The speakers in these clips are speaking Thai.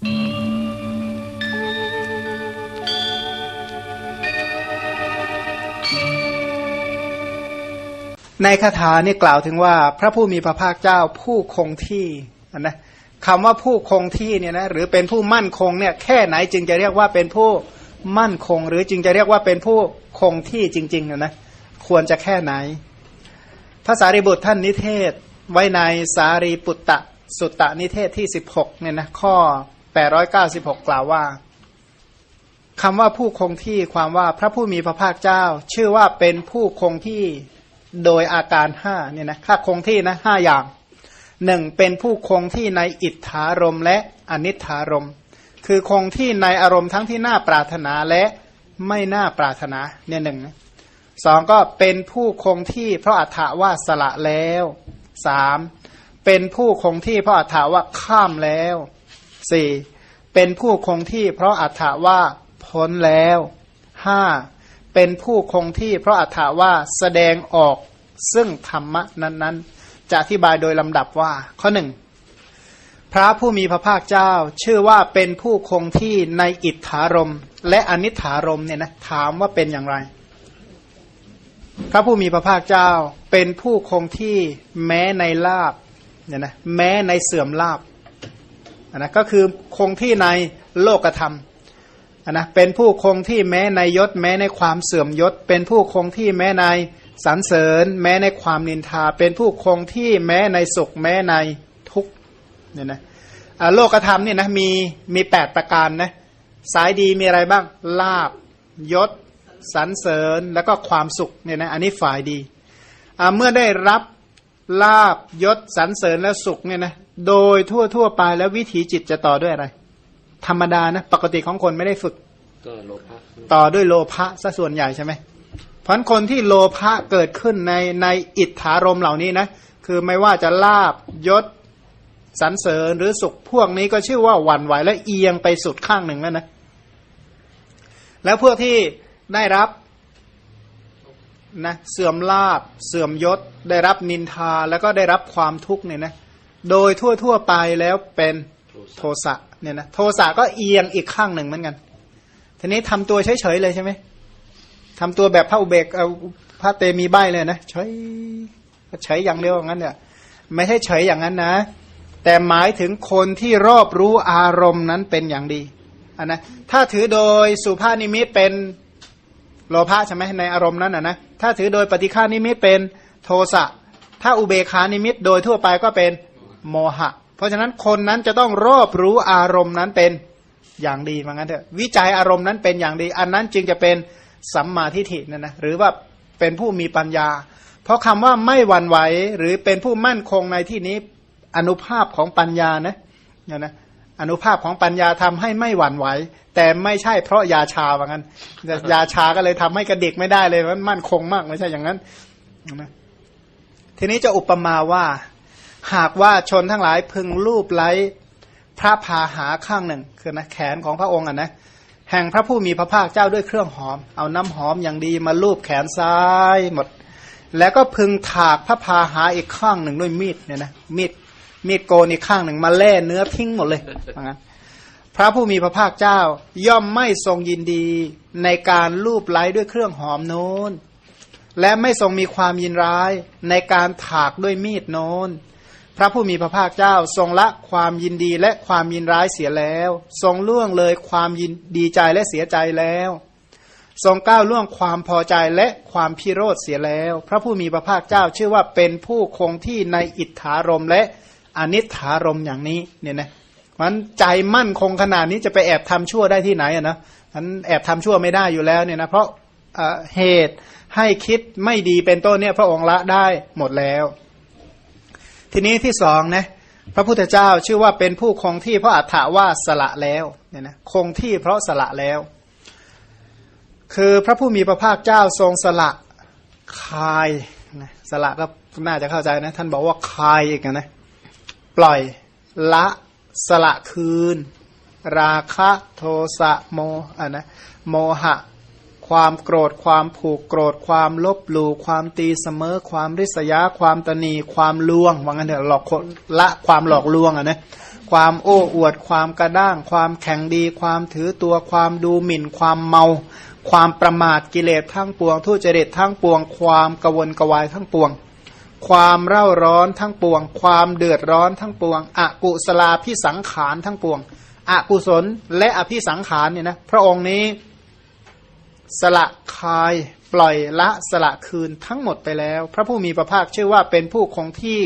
ในคาถานี่กล่าวถึงว่า พระผู้มีพระภาคเจ้าผู้คงที่นะคำว่าผู้คงที่เนี่ยนะหรือเป็นผู้มั่นคงเนี่ยแค่ไหนจึงจะเรียกว่าเป็นผู้มั่นคง หรือจึงจะเรียกว่าเป็นผู้คงที่จริงๆนะนะควรจะแค่ไหนพระสารีบุตรท่านนิเทศไว้ในสารีปุตตะสุตตะนิเทศที่ 16เนี่ยนะข้อ 896 กล่าวว่าคำว่าผู้คงที่ความว่าพระผู้มีพระภาคเจ้า ชื่อว่าเป็นผู้คงที่โดยอาการห้าเนี่ยนะค่าคงที่นะห้าอย่างหนึ่งเป็นผู้คงที่ในอิทธารมและอนิธารม คือคงที่ในอารมณ์ทั้งที่น่าปรารถนาและไม่น่าปรารถนาเนี่ยหนึ่งสองก็เป็นผู้คงที่เพราะอัฏฐว่าสละแล้วสามเป็นผู้คงที่เพราะอัฏฐว่าข้ามแล้ว สี่เป็นผู้คงที่เพราะอัฏฐว่าพ้นแล้วห้าเป็นผู้คงที่เพราะอัฏฐว่าแสดงออกซึ่งธรรมะนั้นๆ จะอธิบายโดยลำดับว่า ข้อหนึ่งพระผู้มีพระภาคเจ้า ชื่อว่าเป็นผู้คงที่ในอิทธารมและอนิถารมเนี่ยนะถามว่าเป็นอย่างไร พระผู้มีพระภาคเจ้าเป็นผู้คงที่แม้ในลาบเนี่ยนะแม้ในเสื่อมลาบ นะก็คือคงที่ในโลกธรรมนะเป็นผู้คงที่แม้ในยศแม้ในความเสื่อมยศ เป็นผู้คงที่แม้ในสรรเสริญ แม้ในความนินทา เป็นผู้คงที่แม้ในสุขแม้ในทุกเนี่ยนะโลกธรรมเนี่ยนะมีมีแปดประการนะสายดีมีอะไรบ้างลาบยศสรรเสริญแล้วก็ความสุขเนี่ยนะอันนี้ฝ่ายดีเมื่อได้รับลาบยศสรรเสริญและสุขเนี่ยนะ โดยทั่วทั่วไปแล้ววิถีจิตจะต่อด้วยอะไร ธรรมดานะ ปกติของคนไม่ได้ฝึกก็โลภะต่อด้วยโลภะซะส่วนใหญ่ใช่ไหมเพราะคนที่โลภะเกิดขึ้นในในอิทธารมเหล่านี้นะคือไม่ว่าจะลาบยศสรรเสริญหรือสุขพวกนี้ก็ชื่อว่าหวั่นไหวและเอียงไปสุดข้างหนึ่งแล้วนะ แล้วพวกที่ได้รับนะเสื่อมลาบเสื่อมยศ ได้รับนินทาแล้วก็ได้รับความทุกข์เนี่ยนะ โดยทั่วทั่วไปแล้วเป็นโทสะเนี่ยนะโทสะก็เอียงอีกข้างหนึ่งเหมือนกัน ทีนี้ทำตัวเฉยๆเลยใช่ไหมทำตัวแบบพระอุเบกเอาพระเตมีใบเลยนะเฉยเฉยอย่างเดียวอย่างนั้นเนี่ย ไม่ใช่เฉยอย่างนั้นนะ แต่หมายถึงคนที่รอบรู้อารมณ์นั้นเป็นอย่างดีอันนะถ้าถือโดยสุภาพนิมิตเป็นโลภะใช่ไหมในอารมณ์นั้นอะนะถ้าถือโดยปฏิฆานิมิตเป็นโทสะถ้าอุเบคานิมิตโดยทั่วไปก็เป็น โมหะ เพราะฉะนั้นคนนั้นจะต้องรอบรู้อารมณ์นั้นเป็นอย่างดีมือนกันเถอะวิจัยอารมณ์นั้นเป็นอย่างดี อันนั้นจึงจะเป็นสัมมาทิฏฐินะนะหรือว่าเป็นผู้มีปัญญา เพราะคำว่าไม่หวั่นไหวหรือเป็นผู้มั่นคงในที่นี้อนุภาพของปัญญานะเนี่ยนะอนุภาพของปัญญาทำให้ไม่หวั่นไหว แต่ไม่ใช่เพราะยาชาว่างั้นยาชาก็เลยทำให้กระเดิกไม่ได้เลยมันมั่นคงมากไม่ใช่อย่างนั้นนะทีนี้จะอุปมาว่า หากว่าชนทั้งหลายพึงรูปไล้พระพาหาข้างหนึ่ง คือนะแขนของพระองค์อะนะแห่งพระผู้มีพระภาคเจ้าด้วยเครื่องหอม เอาน้ำหอมอย่างดีมาลูบแขนซ้ายหมด แล้วก็พึงถากพระพาหาอีกข้างหนึ่งด้วยมีดเนี่ยนะมีดมีดโกนอีกข้างหนึ่งมาแล่เนื้อทิ้งหมดเลยนะพระผู้มีพระภาคเจ้า ย่อมไม่ทรงยินดีในการลูบไล้ด้วยเครื่องหอมโน้น และไม่ทรงมีความยินร้ายในการถากด้วยมีดโน้น พระผู้มีพระภาคเจ้าทรงละความยินดีและความยินร้ายเสียแล้ว ทรงล่วงเลยความยินดีใจและเสียใจแล้ว ทรงก้าวล่วงความพอใจและความพิโรธเสียแล้ว พระผู้มีพระภาคเจ้าชื่อว่าเป็นผู้คงที่ในอิทธารมและอนิถารมอย่างนี้เนี่ยนะมันใจมั่นคงขนาดนี้จะไปแอบทำชั่วได้ที่ไหนอะนะมันแอบทำชั่วไม่ได้อยู่แล้วเนี่ยนะเพราะเหตุให้คิดไม่ดีเป็นต้นเนี่ยพระองค์ละได้หมดแล้ว ทีนี้ที่สองนะพระพุทธเจ้าชื่อว่าเป็นผู้คงที่เพราะอัฏฐาว่าสละแล้วเนี่ยนะคงที่เพราะสละแล้ว คือพระผู้มีพระภาคเจ้าทรงสละคายนะสละก็น่าจะเข้าใจนะ ท่านบอกว่าคายอีกนะปล่อยละสละคืน ราคะโทสะโมอะนะโมหะ ความโกรธความผูกโกรธความลบหลู่ความตีเสมอ ความริษยา ความตนีความลวงว่างั้นเถอะหลอกละความหลอกลวงอะนะความโอ้อวด ความกระด้าง ความแข็งดี ความถือตัวความดูหมิ่น ความเมา ความประมาทกิเลสทั้งปวง ทุจริตทั้งปวง ความกวนกวายทั้งปวง ความเร่าร้อนทั้งปวง ความเดือดร้อนทั้งปวงอกุศลาพิสังขารทั้งปวงอกุศลและอภิสังขารเนี่ยนะพระองค์นี้ สละคายปล่อยละสละคืนทั้งหมดไปแล้ว พระผู้มีพระภาคชื่อว่าเป็นผู้คงที่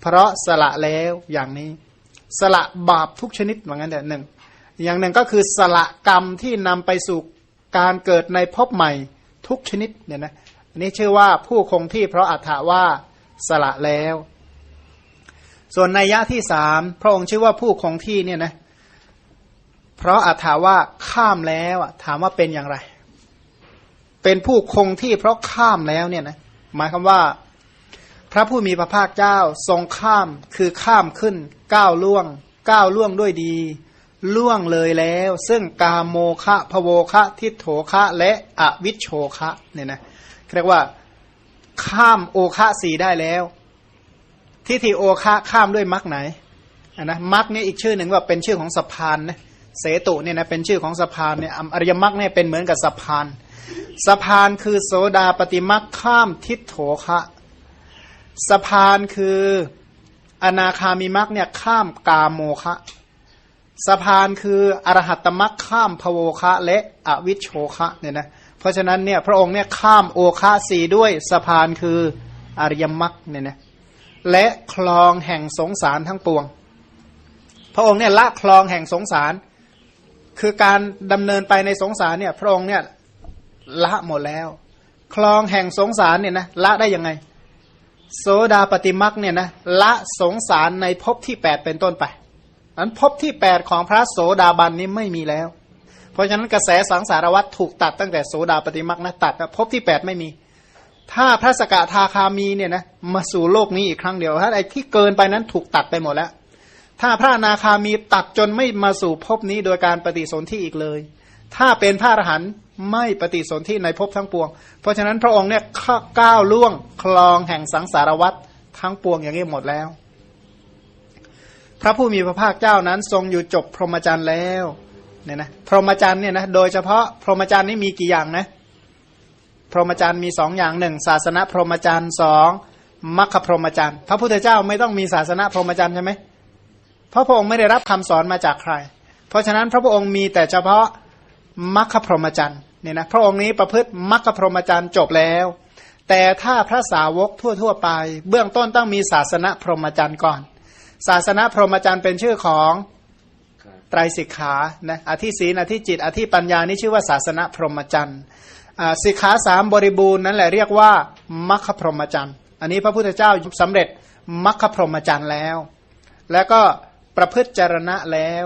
เพราะสละแล้วอย่างนี้ สละบาปทุกชนิดเหมือนกันแต่หนึ่ง อย่างหนึ่งก็คือสละกรรมที่นำไปสู่การเกิดในภพใหม่ทุกชนิดเนี่ยนะอันนี้ชื่อว่าผู้คงที่เพราะอัฏฐาว่าสละแล้ว ส่วนในยะที่สามพระองค์ชื่อว่าผู้คงที่เนี่ยนะเพราะอัฏฐาว่าข้ามแล้วถามว่าเป็นอย่างไร เป็นผู้คงที่เพราะข้ามแล้วเนี่ยนะหมายความว่า พระผู้มีพระภาคเจ้าทรงข้ามคือข้ามขึ้นก้าวล่วงก้าวล่วงด้วยดี ล่วงเลยแล้ว ซึ่งกาโมคะพโวคะ ทิโถคะและอวิชโชคะเนี่ยนะเรียกว่าข้ามโอคะสีได้แล้ว ทิฏฐิโอคะข้ามด้วยมรรคไหนอะนะมรรคเนี่ยอีกชื่อหนึ่งว่าเป็นชื่อของสะพานนะเสตุเนี่ยนะเป็นชื่อของสะพานเนี่ยอริยมรรคเนี่ยเป็นเหมือนกับสะพาน สะพานคือโสดาปฏิมรรคข้ามทิฏโถคะสะพานคืออนาคามิมรรคเนี่ยข้ามกาโมคะสะพานคืออรหัตมรรคข้ามพโวคะและอวิชโชคะเนี่ยนะเพราะฉะนั้นเนี่ยพระองค์เนี่ยข้ามโอคะสีด้วยสะพานคืออริยมรรคเนี่ยนะและคลองแห่งสงสารทั้งปวง พระองค์เนี่ยละคลองแห่งสงสาร คือการดำเนินไปในสงสารเนี่ยพระองค์เนี่ย ละหมดแล้ว คลองแห่งสงสารเนี่ยนะละได้ยังไง โสดาปฏิมักเนี่ยนะละสงสารในภพที่แปดเป็นต้นไปนั้นภพที่แปดของพระโสดาบันนี้ไม่มีแล้ว เพราะฉะนั้นกระแสสังสารวัตรถูกตัดตั้งแต่โสดาปฏิมักนะตัดภพที่แปดไม่มี ถ้าพระสกทาคามีเนี่ยนะมาสู่โลกนี้อีกครั้งเดียวถ้าไอ้ที่เกินไปนั้นถูกตัดไปหมดแล้ว ถ้าพระนาคามีตัดจนไม่มาสู่ภพนี้โดยการปฏิสนธิอีกเลย ถ้าเป็นพระอรหันต์ไม่ปฏิสนธิในภพทั้งปวง เพราะฉะนั้นพระองค์เนี่ยก้าวล่วงคลองแห่งสังสารวัตรทั้งปวงอย่างนี้หมดแล้ว พระผู้มีพระภาคเจ้านั้นทรงอยู่จบพรหมจรรย์แล้วเนี่ยนะพรหมจรรย์เนี่ยนะโดยเฉพาะพรหมจรรย์นี่มีกี่อย่างนะพรหมจรรย์มีสองอย่างหนึ่งศาสนาพรหมจรรย์สองมัคคพรหมจรรย์พระพุทธเจ้าไม่ต้องมีศาสนาพรหมจรรย์ใช่ไหมเพราะพระองค์ไม่ได้รับคำสอนมาจากใคร เพราะฉะนั้นพระพุทธองค์มีแต่เฉพาะ มัคคพรหมจรรย์เนี่ยนะพระองค์นี้ประพฤติมัคคพรหมจรรย์จบแล้ว แต่ถ้าพระสาวกทั่ว ๆ ไป เบื้องต้นต้องมีศาสนาพรหมจรรย์ก่อน ศาสนาพรหมจรรย์เป็นชื่อของไตรสิกขานะอธิศีนอธิจิต อธิปัญญานี่ชื่อว่าศาสนาพรหมจรรย์สิกขาสามบริบูรณ์นั่นแหละเรียกว่ามัคคพรหมจรรย์อันนี้พระพุทธเจ้าสำเร็จมัคคพรหมจรรย์แล้ว แล้วก็ประพฤติจารณะแล้ว